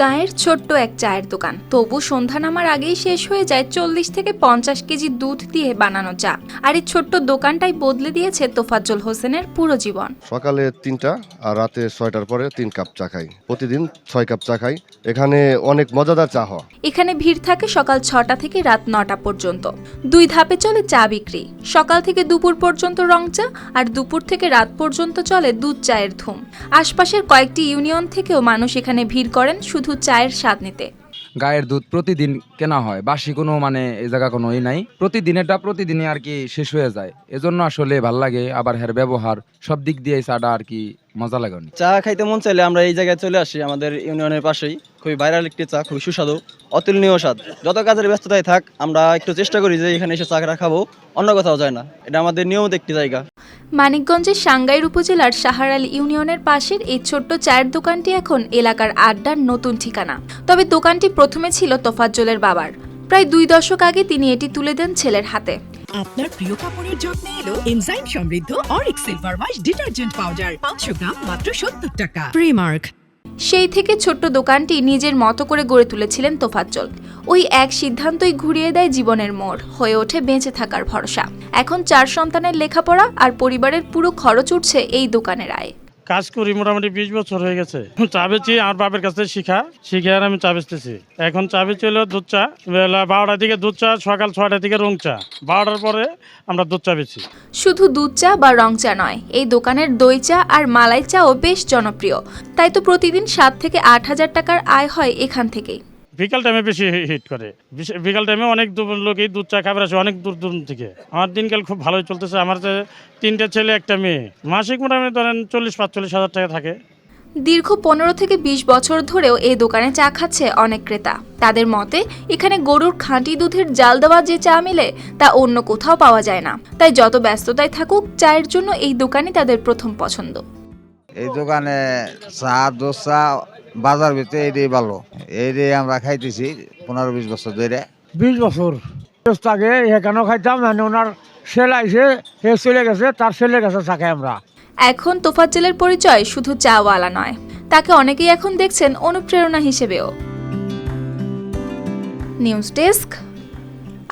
গায়ের ছোট্ট এক চায়ের দোকান। তবু সন্ধ্যা নামার আগেই শেষ হয়ে যায় চল্লিশ থেকে পঞ্চাশ কেজি দুধ দিয়ে বানানো চা। আর এই ছোট্ট দোকানটাই বদলে দিয়েছে তোফাজ্জল হোসেনের পুরো জীবন। সকালে তিনটা আর রাতে ছয়টার পরে তিন কাপ চা খাই। প্রতিদিন ছয় কাপ চা খাই। এখানে অনেক মজাদার চা হয়। এখানে ভিড় থাকে সকাল ছটা থেকে রাত নটা পর্যন্ত। দুই ধাপে চলে চা বিক্রি। সকাল থেকে দুপুর পর্যন্ত রং চা আর দুপুর থেকে রাত পর্যন্ত চলে দুধ চায়ের ধুম। আশপাশের কয়েকটি ইউনিয়ন থেকেও মানুষ এখানে ভিড় করেন শুধু চায়ের স্বাদ নিতে। গায়ের দুধ প্রতিদিন কেনা হয়, বাসি কোনো মানে এ জায়গা কোনো ই নাই। প্রতিদিন এটা প্রতিদিনে আর কি শেষ হয়ে যায়। এজন্য আসলে ভালো লাগে আবার হের ব্যবহার, সব দিক দিয়ে চাটা আর কি মজা লাগে অনেক। চা খাইতে মন চাইলে আমরা এই জায়গায় চলে আসি আমাদের ইউনিয়নের পাশেই। খুবই ভাইরাল একটি চা খুবই সুস্বাদু অতুলনীয় স্বাদ। যত কাজের ব্যস্ততায় থাক আমরা একটু চেষ্টা করি যে এখানে এসে চা খাব অন্য কোথাও যায় না। এটা আমাদের নিয়মিত একটি জায়গা। মানিকগঞ্জের সাংগাইর উপজেলার সাহারাল ইউনিয়নের পাশের এই ছোট্ট চায়ের দোকানটি এখন এলাকার আড্ডার নতুন ঠিকানা। তবে দোকানটি প্রথমে ছিল তোফাজ্জলের বাবার। প্রায় দুই দশক আগে তিনি এটি তুলে দেন ছেলের হাতে। আপনার প্রিয় কাপড়ের যত্নে এলো এনজাইম সমৃদ্ধ অরিক সিলভার ওয়াশ ডিটারজেন্ট পাউডার, পাঁচশো গ্রাম মাত্র সত্তর টাকা। প্রিমার্ক সেই থেকে ছোট্ট দোকানটি নিজের মতো করে গড়ে তুলেছিলেন তোফাজ্জল ওই এক সিদ্ধান্তই ঘুরিয়ে দেয় জীবনের মোড়, হয়ে ওঠে বেঁচে থাকার ভরসা। এখন চার সন্তানের লেখাপড়া আর পরিবারের পুরো খরচ উঠছে এই দোকানের আয়। কাজ করি মোটামুটি বিশ বছর হয়ে গেছে। চা বেচি, আমার বাপের কাছে শিখা। শিখে আর আমি চা বেচতেছি। এখন চা বেচি হলো দুধ চা, বেলা বারোটার দিকে দুধ চা, সকাল ছয়টার দিকে রং চা। বারোটার পরে আমরা দুধ চা বেচি। শুধু দুধ চা বা রং চা নয়, এই দোকানের দই চা আর মালাই চাও বেশ জনপ্রিয়। তাই তো প্রতিদিন সাত থেকে আট হাজার টাকার আয় হয় এখান থেকেই। বিকাল টাইমে বেশি হিট করে। বিকাল টাইমে অনেক দূর লোকই দুধ চা খাবার আসে অনেক দূর দূর থেকে। আমার দিনকাল খুব ভালোই চলতেছে। আমার যে তিনটে ছেলে একটা মেয়ে। মাসিক মোটামুটি ধরেন চল্লিশ পাঁচচল্লিশ হাজার টাকা থাকে। দীর্ঘ পনেরো থেকে বিশ বছর ধরেও এই দোকানে চা খাচ্ছে অনেক ক্রেতা। তাদের মতে এখানে গরুর খাঁটি দুধের জাল দেওয়া যে চা মিলে তা অন্য কোথাও পাওয়া যায় না। তাই যত ব্যস্ততায় থাকুক চায়ের জন্য এই দোকানই তাদের প্রথম পছন্দ। এই দোকানে চা দোসা বাজার ভিতরে এইটাই ভালো। এইটাই আমরা খাইতেছি পনেরো বিশ বছর ধরে। বিশ বছর। আগে এখানেও খাইতাম মানে ওনার আইসে সে চলে গেছে তার ছেলে গেছে চাকে আমরা। এখন তোফাজ্জলের পরিচয় শুধু চাওয়ালা নয় তাকে অনেকেই এখন দেখছেন অনুপ্রেরণা হিসেবেও। News desk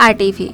R TV.